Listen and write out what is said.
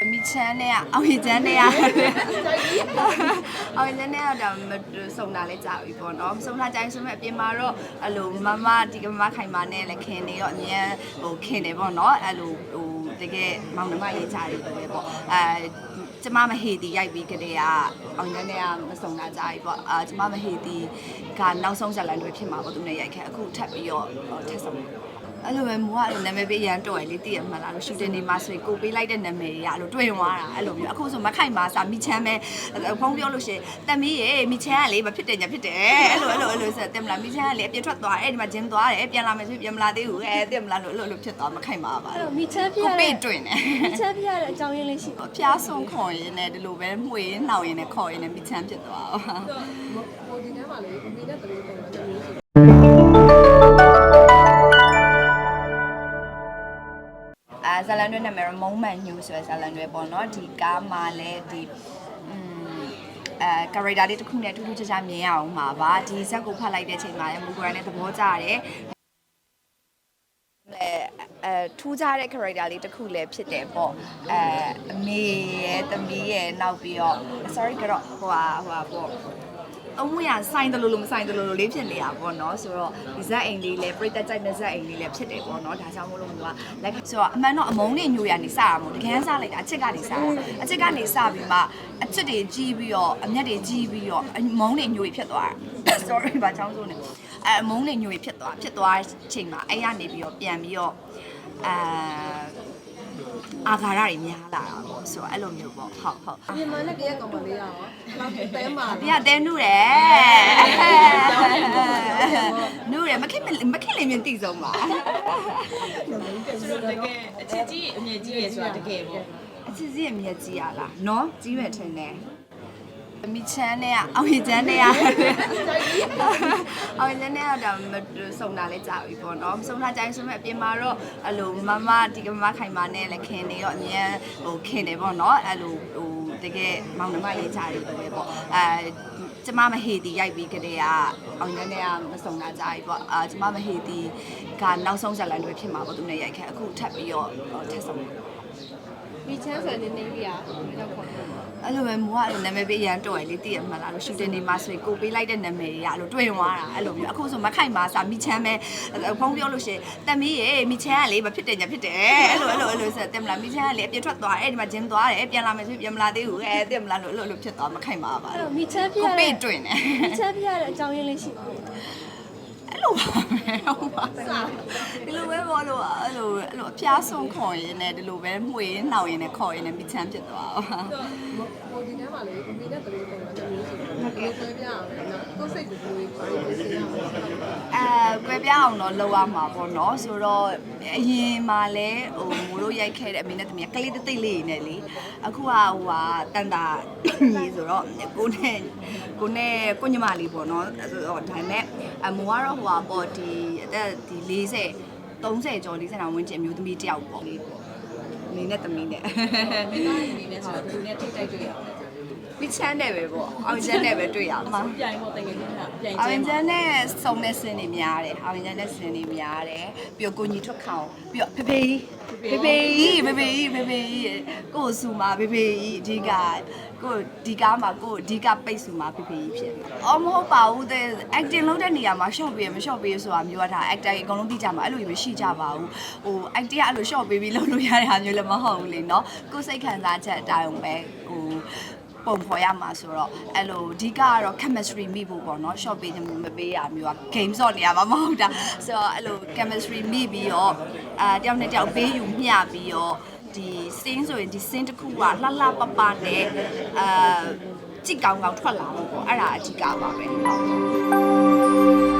မိချမ်းနဲ့ကအောင်ရချမ်းနဲ့ကအောင်ရချမ်းနဲ့ကတော့မစုံတာလဲကြာပြီပေါ့နော်မစုံတာကြာရင်ဆိုမဲ့အပြင်မှာတော့အဲ့လိုမမဒီကမမခိုင်မာနဲ့လည်းခင်နေရောအမြန်ဟိုခင်တယ်ပေါ့နော်အဲ့လိုဟို တကယ်မောင်နှမရေးကြတယ်ပဲပေါ့အဲကျမမဟေတီရိုက်ပြီးကတည်းကအောင်ရမ်းနဲ့ကမစုံတာကြာပြီပေါ့အာကျမမဟေတီကနောက်ဆုံးဇာတ်လမ်းတွေဖြစ်မှာပေါ့သူနဲ့ရိုက်ခဲ့အခုထပ်ပြီးတော့ထပ်ဆောင်အဲ့လိုပဲမိုးကအဲ့လိုနာမည်ပေးရန်တော်ရလေတည်ရမှလားလို့ရှူတင်နေမှာဆိုရင်ကိုပေးလိုက်တဲ့နာမည်တွေကအဲ့လိုတွေ့သွားတာအဲ့လိုမျိုးအခုဆိုမခိုင်ပါစာမိချမ်းပဲဖုန်းပြောလို့ရှိရင်တမီးရေမိချမ်းကလေမဖြစ်တယ်ညာဖြစ်တယ်အဲ့လိုအဲ့လိုအဲ့လိုဆိုတင်မလားမိချမ်းကလေအပြစ်ထွက်သွားအဲ့ဒီမှာဂျင်းသွားတယ်ပြန်လာမယ်ဆိုပြန်မလာသေးဘူးအဲ့တင်မလားလို့အဲ့လိုလိုဖြစ်သွားမခိုင်ပါပါအဲ့တော့မိချမ်းပြရကိုတဲ့ပေးတွင်တယ်မိချမ်းပြရတဲ့အကြောင်းရင်းလေးရှိပါဖျားဆုံးခေါ်ရင်လည်းဒီလိုပဲမှွေရင်နှောက်ရင်လည်းခေါ်ရင်လည်းမိချမ်းဖြစ်သွားအောင်ဟိုဒီထဲမှာလေအမေနဲ့တလေးပုံစံမျိုးရှိအဲဇာလန်တွေနာမည်မုံမှန်ညူဆိုတဲ့ဇာလန်တွေပေါ့နော်ဒီကားမှာလည်းဒီอืมအဲကာရီတာလေးတစ်ခုနဲ့ထူးထူးခြားခြားမြင်ရအောင်မှာပါဒီဇက်ကိုဖတ်လိုက်တဲ့အချိန်မှာလည်းမူဂရန်နဲ့သဘောကျတယ်အဲအဲ ထူးခြားတဲ့ character လေးတစ်ခုလည်းဖြစ်တယ်ပေါ့အဲအမေရဲ့သမီးရဲ့နောက်ပြီးတော့ sorry ကတော့ဟိုဟာဟိုဟာပေါ့အမွေရဆိုင်တယ်လို့လို့မဆိုင်တယ်လို့လို့လေးဖြစ်နေတာပေါ့နော်ဆိုတော့ဒီဇက်အိမ်လေးလည်းပြိတက်ကြိုက်တဲ့ဇက်အိမ်လေးလည်းဖြစ်တယ်ပေါ့နော်ဒါကြောင့်မို့လို့ကလက်ဆိုတော့အမှန်တော့အမုန်းနေညိုရနေစတာမို့တကယ်စားလိုက်တာအချစ်ကနေစားတာအချစ်ကနေစပြီးမှအချစ်တွေကြီးပြီးတော့အမျက်တွေကြီးပြီးတော့အမုန်းနေညိုရဖြစ်သွားတာ sorry ဘာချောင်းဆိုနေ အဲအမုန်းနေညိုရဖြစ်သွားဖြစ်သွားတဲ့အချိန်မှာအဲ့ရနေပြီးတော့ပြန်ပြီးတော့အာအာဃာရတွေများလာတာပေါ့ဆိုတော့အဲ့လိုမျိုးပေါ့ဟုတ်ဟုတ်ပြင်မာနဲ့တရက်ကောင်မလေးရအောင်လောက်တဲမှာ။ပြတဲနုတယ်။နုတယ်မခင်မခင်လေးမြင်တိဆုံးပါဆိုတော့တကယ်အချစ်ကြီးအမြင့်ကြီးရယ်ဆိုတာတကယ်ပေါ့။အချစ်စီးရဲ့မြက်ကြီးရလား။နော်ကြီးမဲ့ထင်တယ်။ မိချမ်းနဲ့ကအောင်ရချမ်းနဲ့ကအောင်ရချမ်းနဲ့ကတော့မစုံတာလဲကြာပြီပေါ့နော်မစုံတာကြာရင်ဆိုမဲ့အပြင်မှာတော့အဲ့လိုမမဒီကမမခိုင်မာနဲ့လည်းခင်နေရောအမြန်ဟိုခင်တယ်ပေါ့နော်အဲ့လိုဟိုတကယ်မောင်နှမရေးကြတယ်ပဲပေါ့အဲကျမမဟေတီရိုက်ပြီးကတည်းကအောင်ရမ်းနဲ့ကမစုံတာကြာပြီပေါ့အာကျမမဟေတီကနောက်ဆုံးဇာတ်လမ်းတွေဖြစ်မှာပေါ့သူနဲ့ရိုက်ခဲ့အခုထပ်ပြီးတော့ထပ်ဆော င်တယ်မိချမ်းဆိုတဲ့နေလေးကဘယ်တော့ခေါ်လဲအဲ့လိုပဲမိုးကအဲ့လိုနာမည်ပေးရန်တော်ရလေတည်ရမှလားလို့ရှူတင်နေမှာဆိုရင်ကိုပေးလိုက်တဲ့နာမည်တွေကအဲ့လိုတွေ့သွားတာအဲ့လိုမျိုးအခုဆိုမခိုင်ပါစာမိချမ်းပဲဖုန်းပြောလို့ရှိရင်တမီးရေမိချမ်းကလေမဖြစ်တယ်ညာဖြစ်တယ်အဲ့လိုအဲ့လိုအဲ့လိုဆိုတင်မလားမိချမ်းကလေအပြစ်ထွက်သွားအဲ့ဒီမှာဂျင်းသွားတယ်ပြန်လာမယ်ဆိုပြန်မလာသေးဘူးအဲ့တင်မလားလို့အဲ့လိုအဲ့လိုဖြစ်သွားမခိုင်ပါပါအဲ့တော့မိချမ်းပြရကိုတဲ့ပေးတွင်တယ်မိချမ်းပြရတဲ့အကြောင်းရင်းလေးရှိပါအဲ့လိုပါပဲ ဟုတ်ပါဒီလိုပဲပေါ့လို့အဲ့လိုအဲ့လိုအဖျားဆုံးခေါ်ရင်လည်းဒီလိုပဲမှွေရင်နှောက်ရင်လည်းခေါ်ရင်လည်းမိချမ်းဖြစ်သွားအောင်ဟိုဒီထဲမှာလေအမေနဲ့တလေးပုံစံမျိုးရှိတယ်ဘယ်လိုပြရအောင်လဲကိုယ်စိတ်ကိုယ်ကိုယ်ကိုယ်စီရအောင်အဲကွယ်ပြအောင်တော့လောက်ရမှာပေါ့နော်ဆိုတော့အရင်မှာလဲဟိုမိုးတို့ရိုက်ခဲ့တဲ့အမေနဲ့တမီးကကလေးတိတ်တိတ်လေးနေလေအခုကဟိုဟာတန်တာကြီးဆိုတော့ကိုနဲ့ကိုနဲ့ကိုညမလေးပေါ့နော်ဆိုတော့ဒါပေမဲ့အမိုးကတော့ဟိုဟာပေါ့ဒီအသက်ဒီ40 30ကျော်40တောင်ဝန်းကျင်အမျိုးသမီးတယောက်ပေါ့လေးပေါ့နေနဲ့တမီးနဲ့မိသားစုအနေနဲ့ဆိုတော့ဒီနဲ့ထိတ်တိုက်တွေ့ရအောင် ပြချမ်းနဲ့ပဲပေါ့အောင်ချမ်းနဲ့ပဲတွေ့ရမှာပြိုင်ပေါ့တကယ်လို့ပြိုင်အာကျဝင်းင်ဂျပါန်နဲ့စုံတဲ့ဆင်းတွေများတယ်အာဝင်ဂျန်နဲ့ဆင်းတွေများတယ်ပြီးတော့ကိုညီထွက်ခေါင်ပြီးတော့ဖေဖေကြီးဖေဖေကြီးဖေဖေကြီးဖေဖေကြီးကို့ဆူမှာဖေဖေကြီးအဓိကကိုဒီကားမှာကိုအဓိကပိတ်ဆူမှာဖေဖေကြီးဖြစ်တယ်အော်မဟုတ်ပါဘူးတဲ့ acting လုပ်တဲ့နေရာမှာ short ပေးရမ short ပေးဆိုတာမျိုးကဒါ actor ကြီးအကုန်လုံးသိကြမှာအဲ့လိုမျိုးရှိကြပါဘူးဟို acting ကအဲ့လို short ပေးပြီးလုပ်လို့ရတဲ့ဟာမျိုးလည်းမဟုတ်ဘူးလေနော်ကိုယ်စိတ်ခံစားချက်အတိုင်းပဲဟို ပုံဖော်ရမှာဆိုတော့အဲ့လိုအဓိကကတော့ chemistry မိဖို့ပေါ့နော် short ပေးခြင်းမပေးရမျိုးက game ဆော့နေရမှာမဟုတ်တာဆိုတော့အဲ့လို chemistry မိပြီးတော့အာတယောက်နဲ့တယောက်ဘေးယူမျှပြီးတော့ဒီ scene ဆိုရင်ဒီ scene တစ်ခုကလှလှပပနဲ့အာကြည့်ကောင်းကောင်းထွက်လာလို့ပေါ့အဲ့ဒါအဓိကပါပဲဟုတ်